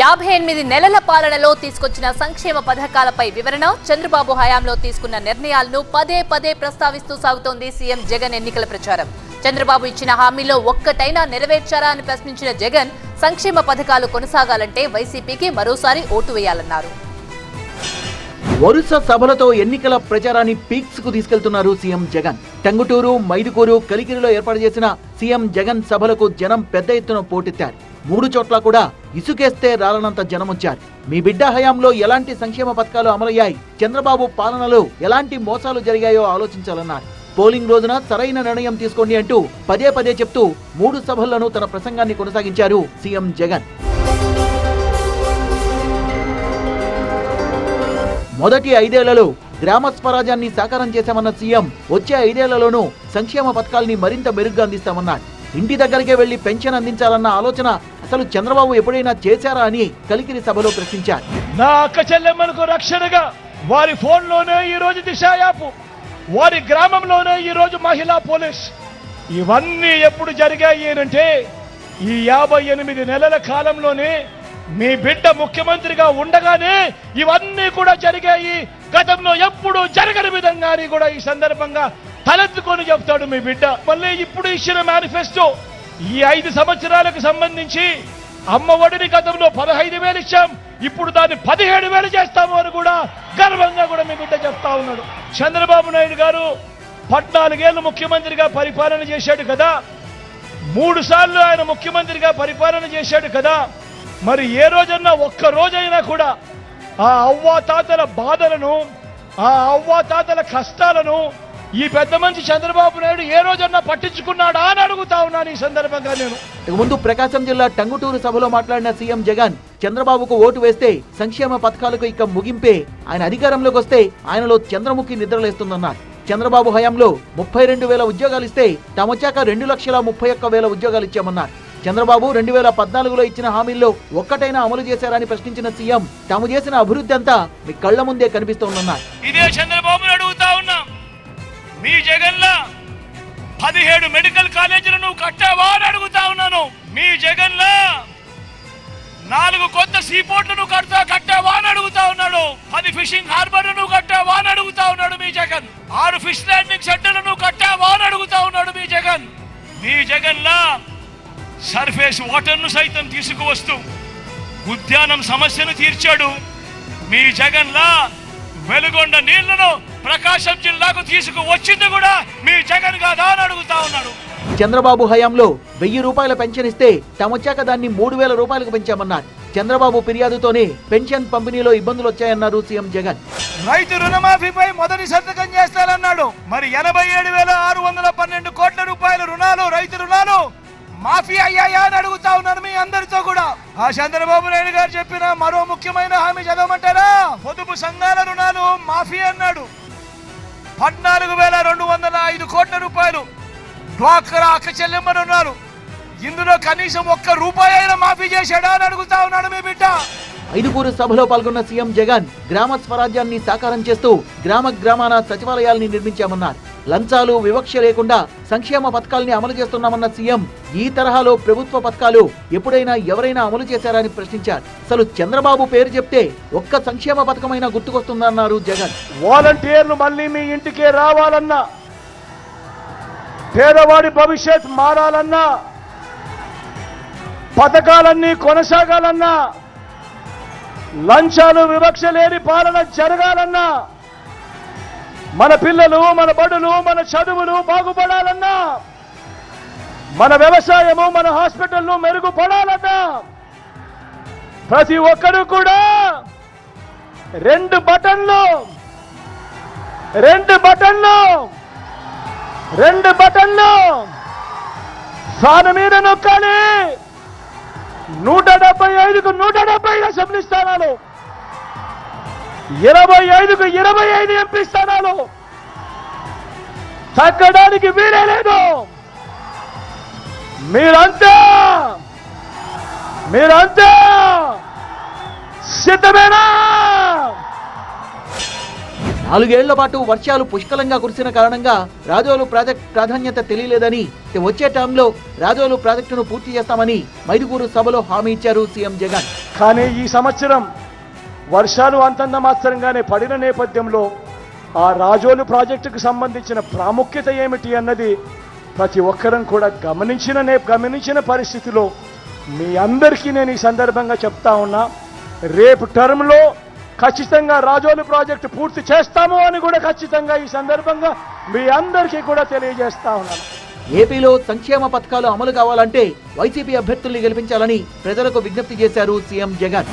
యాభై ఎనిమిది నెలల పాలనలో తీసుకొచ్చిన సంక్షేమ పథకాలపై వివరణ చంద్రబాబు హయాంలో తీసుకున్న నిర్ణయాలను పదే పదే ప్రస్తావిస్తూ సాగుతోంది సీఎం జగన్ ఎన్నికల ప్రచారం. చంద్రబాబు ఇచ్చిన హామీలో ఒక్కటైనా నెరవేర్చారా అని ప్రశ్నించిన జగన్ సంక్షేమ పథకాలు కొనసాగాలంటే వైసీపీకి మరోసారి ఓటు వేయాలన్నారు. వరుస సభలతో ఎన్నికల ప్రచారాన్ని పీక్స్కు తీసుకెళ్తున్నారు సీఎం జగన్. టంగుటూరు మైదుకూరు కలికిరిలో ఏర్పాటు చేసిన సీఎం జగన్ సభలకు జనం పెద్ద ఎత్తున పోటెత్తారు. మూడు చోట్ల కూడా ఇసుకేస్తే రాలనంత జనముంచారు మీ బిడ్డ హయాంలో ఎలాంటి సంక్షేమ పథకాలు అమలయ్యాయి? చంద్రబాబు పాలనలో ఎలాంటి మోసాలు జరిగాయో ఆలోచించాలన్నారు. పోలింగ్ రోజున సరైన నిర్ణయం తీసుకోండి అంటూ పదే పదే చెప్తూ మూడు సభల్లోనూ తన ప్రసంగాన్ని కొనసాగించారు సీఎం జగన్. మొదటి ఐదేళ్ళలో గ్రామ స్వరాజ్యాన్ని సాకారం చేశామన్న సీఎం వచ్చే ఐదేళ్ళలోనూ సంక్షేమ పథకాల్ని మరింత మెరుగ్గా అందిస్తామన్నారు. ఇంటి దగ్గరికే వెళ్ళి పెన్షన్ అందించాలన్న ఆలోచన అసలు చంద్రబాబు ఎప్పుడైనా చేశారా అని కలికిరి సభలో ప్రశ్నించారు. నా అక్క చెల్లెమ్మలకు రక్షణగా వారి ఫోన్లోనే ఈ రోజు దిశ యాప్ వారి గ్రామంలోనే ఈ రోజు మహిళా పోలీస్. ఇవన్నీ ఎప్పుడు జరిగాయి అంటే ఈ యాభై ఎనిమిది నెలల కాలంలోనే మీ బిడ్డ ముఖ్యమంత్రిగా ఉండగానే ఇవన్నీ కూడా జరిగాయి. గతంలో ఎప్పుడు జరగని విధంగాని కూడా ఈ సందర్భంగా తలెత్తుకొని చెప్తాడు మీ బిడ్డ. మళ్ళీ ఇప్పుడు ఇచ్చిన మేనిఫెస్టో ఈ ఐదు సంవత్సరాలకు సంబంధించి అమ్మ ఒడిని గతంలో పదహైదు వేలు ఇచ్చాం ఇప్పుడు దాన్ని పదిహేడు వేలు చేస్తాము అని కూడా గర్వంగా కూడా మీ బిడ్డ చెప్తా ఉన్నాడు. చంద్రబాబు నాయుడు గారు పద్నాలుగేళ్ళు ముఖ్యమంత్రిగా పరిపాలన చేశాడు కదా. మూడు సార్లు ఆయన ముఖ్యమంత్రిగా పరిపాలన చేశాడు కదా. మరి ఏ రోజన్నా ఒక్క రోజైనా కూడా ఆ అవ్వా తాతల బాధలను ఆ అవ్వా తాతల కష్టాలను ఈ పెద్ద మనిషి చంద్రబాబు నాయుడు ఏ రోజన్నా పట్టించుకున్నాడా అని అడుగుతా ఉన్నాను ఈ సందర్భంగా నేను. ఇక ముందు ప్రకాశం జిల్లా టంగుటూరు సభలో మాట్లాడిన సీఎం జగన్ చంద్రబాబుకు ఓటు వేస్తే సంక్షేమ పథకాలకు ఇక ముగింపే. ఆయన అధికారంలోకి వస్తే ఆయనలో చంద్రముఖి నిద్రలేస్తుందన్నారు. చంద్రబాబు హయాంలో ముప్పై రెండు వేల ఉద్యోగాలు ఇస్తే తామొచ్చాక రెండు లక్షల ముప్పై ఒక్క వేల ఉద్యోగాలు ఇచ్చామన్నారు. చంద్రబాబు రెండు వేల పద్నాలుగులో ఇచ్చిన హామీల్లో ఒక్కటైనా అమలు చేశారని ప్రశ్నించిన సీఎం తాము చేసిన అభివృద్ధి అంతా మీ కళ్ళ ముందే కనిపిస్తోందన్నారు. ఇదే చంద్రబాబు అడుగుతా ఉన్నా. మీ జగన్లా పదిహేడు మెడికల్ కాలేజీలు నువ్వు కట్టావా అని అడుగుతా ఉన్నాను. మీ జగన్లా నాలుగు కొత్త సీపోర్ట్లు నువ్వు కడతా కట్టావా అని అడుగుతా ఉన్నాడు. పది ఫిషింగ్ హార్బర్ నువ్వు కట్టావా అని అడుగుతా ఉన్నాడు మీ జగన్. ఆరు ఫిష్ ల్యాండింగ్ సెంటర్లు నువ్వు కట్టావా అని అడుగుతా ఉన్నాడు మీ జగన్. మీ జగన్లా సర్ఫేస్ వాటర్ను సైతం తీసుకువస్తూ ఉద్యానం సమస్యను తీర్చాడు. మీ జగన్లా వెలుగొండ నీళ్ళను ప్రకాశం జిల్లాకు తీసుకువచ్చింది కూడా మీ జగన్ కాదా అని అడుగుతా ఉన్నాడు. చంద్రబాబు హయాంలో వెయ్యి రూపాయల పెన్షన్ ఇస్తే తామొచ్చాక దాన్ని మూడు వేల రూపాయలకు పెంచామన్నారు. చంద్రబాబు ఫిర్యాదుతోనే పెన్షన్ పంపిణీలో ఇబ్బందులు వచ్చాయన్నారు సీఎం జగన్. రైతు రుణమాఫీపై మొదటి సంతకం చేస్తానన్నాడు. మరి ఎనభై ఏడు వేల ఆరు వందల మాఫీ అయ్యాయా అని అడుగుతా ఉన్నాను మీ అందరితో కూడా. ఆ చంద్రబాబు నాయుడు గారు చెప్పిన మరో ముఖ్యమైన హామీ చదవమంటారా? పొదుపు సంఘాల రుణాలు మాఫీ అన్నాడు. పద్నాలుగు వేల రెండు వందల ఐదు కోట్ల రూపాయలు డ్వాక్రా అక్క చెల్లెమ్మని ఉన్నారు ఇందులో కనీసం ఒక్క రూపాయి అయినా మాఫీ చేశాడా అని అడుగుతా ఉన్నాడు మీ బిడ్డ. ఐదుగురు సభలో పాల్గొన్న సీఎం జగన్ గ్రామ స్వరాజ్యాన్ని సాకారం చేస్తూ గ్రామ గ్రామాన సచివాలయాల్ని నిర్మించామన్నారు. లంచాలు వివక్ష లేకుండా సంక్షేమ పథకాల్ని అమలు చేస్తున్నామన్న సీఎం ఈ తరహాలో ప్రభుత్వ పథకాలు ఎప్పుడైనా ఎవరైనా అమలు చేశారని ప్రశ్నించారు. అసలు చంద్రబాబు పేరు చెప్తే ఒక్క సంక్షేమ పథకమైనా గుర్తుకొస్తుందన్నారు జగన్. వాలంటీర్లు మళ్ళీ మీ ఇంటికే రావాలన్నా పేదవాడి భవిష్యత్ మారాలన్నా పథకాలన్నీ కొనసాగాలన్నా లంచాలు వివక్ష లేని పాలన జరగాలన్నా మన పిల్లలు మన బడులు మన చదువులు బాగుపడాలన్నా. మన వ్యవసాయము మన హాస్పిటల్ను మెరుగుపడాలన్నా. ప్రతి ఒక్కరూ కూడా రెండు బటన్లు రెండు బటన్లు రెండు బటన్లు సాను మీద నొక్కాలి. నూట డెబ్బై ఐదుకు నూట డెబ్బై ఐదు అసెంబ్లీ స్థానాలు. ఇరవై ఐదుకు ఇరవై ఐదు ఎంపీ స్థానాలు. తగ్గడానికి వీలే లేదు. మీరంతా మీరంతా సిద్ధమేనా? నాలుగేళ్ళ పాటు వర్షాలు పుష్కలంగా కురిసిన కారణంగా రాజోలు ప్రాజెక్ట్ ప్రాధాన్యత తెలియలేదని వచ్చే టైంలో రాజోలు ప్రాజెక్టును పూర్తి చేస్తామని మైదుగూరు సభలో హామీ ఇచ్చారు సీఎం జగన్. కానీ ఈ సంవత్సరం వర్షాలు అంతంతమాత్రంగానే పడిన నేపథ్యంలో ఆ రాజోలు ప్రాజెక్టుకు సంబంధించిన ప్రాముఖ్యత ఏమిటి అన్నది ప్రతి ఒక్కరం కూడా గమనించిన నే గమనించిన పరిస్థితిలో మీ అందరికీ నేను ఈ సందర్భంగా చెప్తా ఉన్నా రేపు టర్మ్లో ఖచ్చితంగా రాజోలు ప్రాజెక్టు పూర్తి చేస్తాము అని కూడా ఖచ్చితంగా ఈ సందర్భంగా మీ అందరికీ కూడా తెలియజేస్తా ఉన్నాను. ఏపీలో సంక్షేమ పథకాలు అమలు కావాలంటే వైసీపీ అభ్యర్థుల్ని గెలిపించాలని ప్రజలకు విజ్ఞప్తి చేశారు సీఎం జగన్.